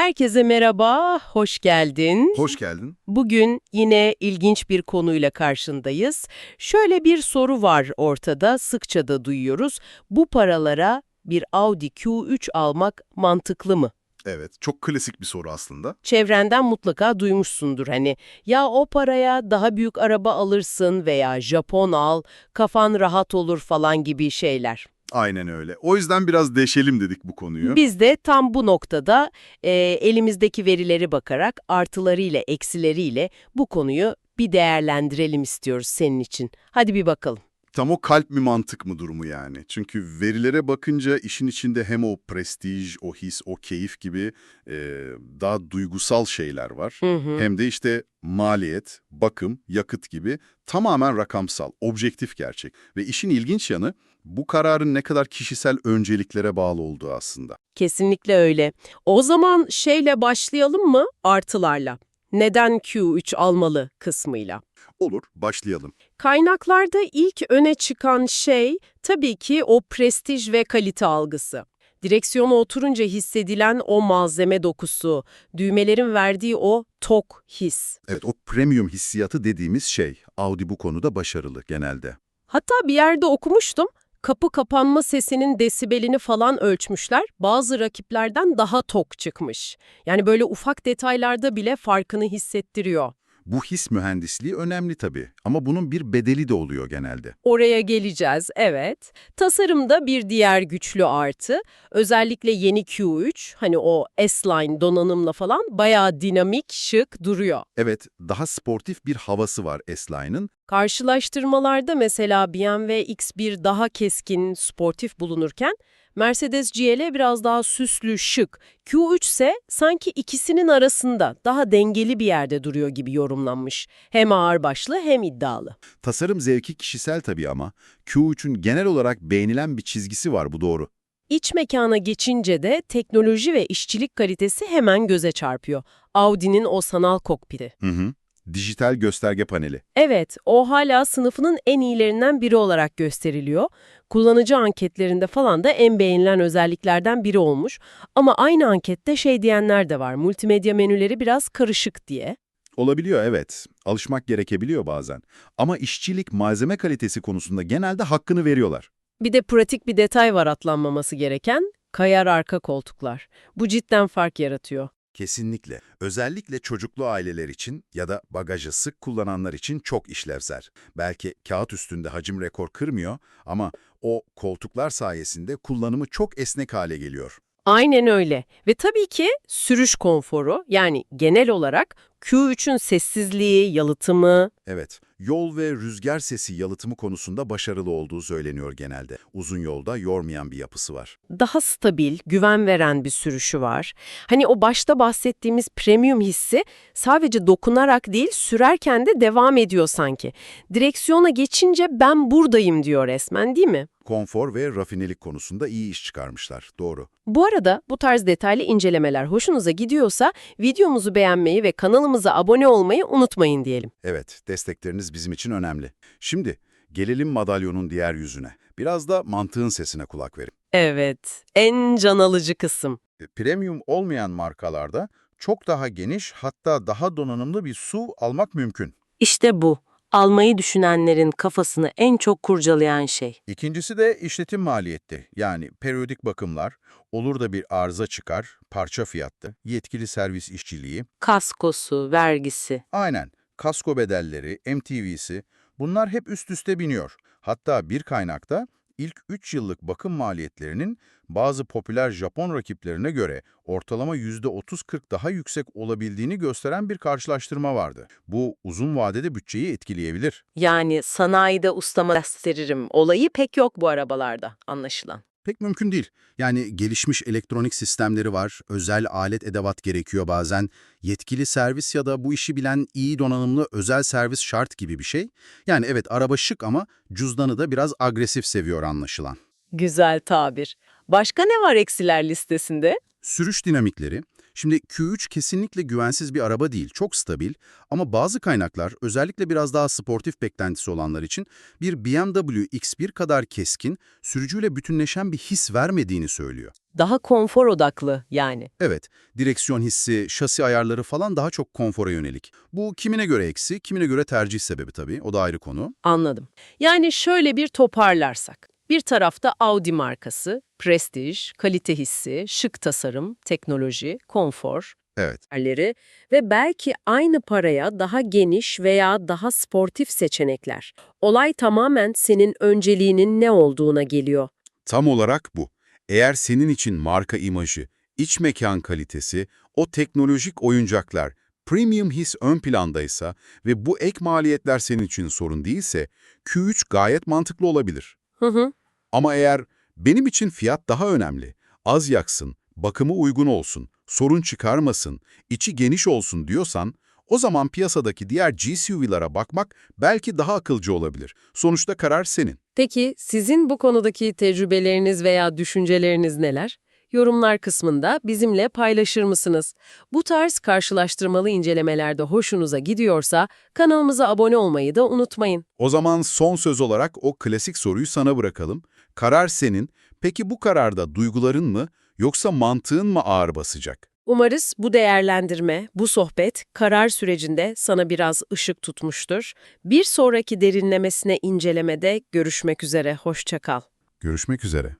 Herkese merhaba, hoş geldin. Hoş geldin. Bugün yine ilginç bir konuyla karşındayız. Şöyle bir soru var ortada, sıkça da duyuyoruz. Bu paralara bir Audi Q3 almak mantıklı mı? Evet, çok klasik bir soru aslında. Çevrenden mutlaka duymuşsundur hani. Ya o paraya daha büyük araba alırsın veya Japon al, kafan rahat olur falan gibi şeyler. Aynen öyle. O yüzden biraz deşelim dedik bu konuyu. Biz de tam bu noktada e, elimizdeki verileri bakarak artılarıyla eksileriyle bu konuyu bir değerlendirelim istiyoruz senin için. Hadi bir bakalım. Tam o kalp mi mantık mı durumu yani. Çünkü verilere bakınca işin içinde hem o prestij, o his, o keyif gibi e, daha duygusal şeyler var. Hı hı. Hem de işte maliyet, bakım, yakıt gibi tamamen rakamsal, objektif gerçek. Ve işin ilginç yanı bu kararın ne kadar kişisel önceliklere bağlı olduğu aslında. Kesinlikle öyle. O zaman şeyle başlayalım mı? Artılarla. Neden Q3 almalı kısmıyla. Olur, başlayalım. Kaynaklarda ilk öne çıkan şey tabii ki o prestij ve kalite algısı. Direksiyona oturunca hissedilen o malzeme dokusu, düğmelerin verdiği o tok his. Evet, o premium hissiyatı dediğimiz şey. Audi bu konuda başarılı genelde. Hatta bir yerde okumuştum, kapı kapanma sesinin desibelini falan ölçmüşler, bazı rakiplerden daha tok çıkmış. Yani böyle ufak detaylarda bile farkını hissettiriyor. Bu his mühendisliği önemli tabii ama bunun bir bedeli de oluyor genelde. Oraya geleceğiz, evet. Tasarımda bir diğer güçlü artı, özellikle yeni Q3, hani o S-Line donanımla falan bayağı dinamik, şık duruyor. Evet, daha sportif bir havası var S-Line'ın. Karşılaştırmalarda mesela BMW X1 daha keskin, sportif bulunurken, Mercedes GL biraz daha süslü, şık. Q3 ise sanki ikisinin arasında daha dengeli bir yerde duruyor gibi yorumlanmış. Hem ağırbaşlı hem iddialı. Tasarım zevki kişisel tabii ama Q3'ün genel olarak beğenilen bir çizgisi var bu doğru. İç mekana geçince de teknoloji ve işçilik kalitesi hemen göze çarpıyor. Audi'nin o sanal kokpiti. Hı hı. Dijital gösterge paneli. Evet, o hala sınıfının en iyilerinden biri olarak gösteriliyor. Kullanıcı anketlerinde falan da en beğenilen özelliklerden biri olmuş. Ama aynı ankette şey diyenler de var, multimedya menüleri biraz karışık diye. Olabiliyor evet. Alışmak gerekebiliyor bazen. Ama işçilik, malzeme kalitesi konusunda genelde hakkını veriyorlar. Bir de pratik bir detay var atlanmaması gereken, kayar arka koltuklar. Bu cidden fark yaratıyor. Kesinlikle. Özellikle çocuklu aileler için ya da bagajı sık kullananlar için çok işlevsel. Belki kağıt üstünde hacim rekor kırmıyor ama o koltuklar sayesinde kullanımı çok esnek hale geliyor. Aynen öyle. Ve tabii ki sürüş konforu yani genel olarak Q3'ün sessizliği, yalıtımı, Evet, yol ve rüzgar sesi yalıtımı konusunda başarılı olduğu söyleniyor genelde. Uzun yolda yormayan bir yapısı var. daha stabil, güven veren bir sürüşü var. Hani o başta bahsettiğimiz premium hissi sadece dokunarak değil sürerken de devam ediyor sanki. Direksiyona geçince ben buradayım diyor resmen değil mi? Konfor ve rafinelik konusunda iyi iş çıkarmışlar, doğru. Bu arada bu tarz detaylı incelemeler hoşunuza gidiyorsa videomuzu beğenmeyi ve kanalımıza abone olmayı unutmayın diyelim. Evet, destekleriniz bizim için önemli. Şimdi gelelim madalyonun diğer yüzüne. Biraz da mantığın sesine kulak verin. Evet, en can alıcı kısım. E, Premium olmayan markalarda çok daha geniş hatta daha donanımlı bir su almak mümkün. İşte bu. Almayı düşünenlerin kafasını en çok kurcalayan şey. İkincisi de işletim maliyeti yani periyodik bakımlar, olur da bir arıza çıkar, parça fiyatı, yetkili servis işçiliği, Kaskosu, vergisi. aynen kasko bedelleri, MTV'si bunlar hep üst üste biniyor. Hatta bir kaynakta ilk 3 yıllık bakım maliyetlerinin bazı popüler Japon rakiplerine göre ortalama %30-40 daha yüksek olabildiğini gösteren bir karşılaştırma vardı. Bu uzun vadede bütçeyi etkileyebilir. Yani sanayide ustama gösteririm olayı pek yok bu arabalarda anlaşılan. Pek mümkün değil. Yani gelişmiş elektronik sistemleri var, özel alet edevat gerekiyor bazen, yetkili servis ya da bu işi bilen iyi donanımlı özel servis şart gibi bir şey. Yani evet araba şık ama cüzdanı da biraz agresif seviyor anlaşılan. Güzel tabir. Başka ne var eksiler listesinde? Sürüş dinamikleri, Şimdi Q3 kesinlikle güvensiz bir araba değil, çok stabil ama bazı kaynaklar özellikle biraz daha sportif beklentisi olanlar için bir BMW X1 kadar keskin, sürücüyle bütünleşen bir his vermediğini söylüyor. Daha konfor odaklı yani. Evet, direksiyon hissi, şasi ayarları falan daha çok konfora yönelik. Bu kimine göre eksi, kimine göre tercih sebebi tabii, o da ayrı konu. Anladım. Yani şöyle bir toparlarsak. Bir tarafta Audi markası, prestij, kalite hissi, şık tasarım, teknoloji, konfor Evet, ve belki aynı paraya daha geniş veya daha sportif seçenekler. Olay tamamen senin önceliğinin ne olduğuna geliyor. tam olarak bu. Eğer senin için marka imajı, iç mekan kalitesi, o teknolojik oyuncaklar, premium his ön plandaysa ve bu ek maliyetler senin için sorun değilse, Q3 gayet mantıklı olabilir. Hı hı. Ama eğer benim için fiyat daha önemli, az yaksın, bakımı uygun olsun, sorun çıkarmasın, içi geniş olsun diyorsan, o zaman piyasadaki diğer GSUV'lara bakmak belki daha akılcı olabilir. Sonuçta karar senin. Peki sizin bu konudaki tecrübeleriniz veya düşünceleriniz neler? Yorumlar kısmında bizimle paylaşır mısınız? Bu tarz karşılaştırmalı incelemelerde hoşunuza gidiyorsa kanalımıza abone olmayı da unutmayın. O zaman son söz olarak o klasik soruyu sana bırakalım. Karar senin. Peki bu kararda duyguların mı yoksa mantığın mı ağır basacak? Umarız bu değerlendirme, bu sohbet karar sürecinde sana biraz ışık tutmuştur. Bir sonraki derinlemesine incelemede görüşmek üzere, hoşça kal. Görüşmek üzere.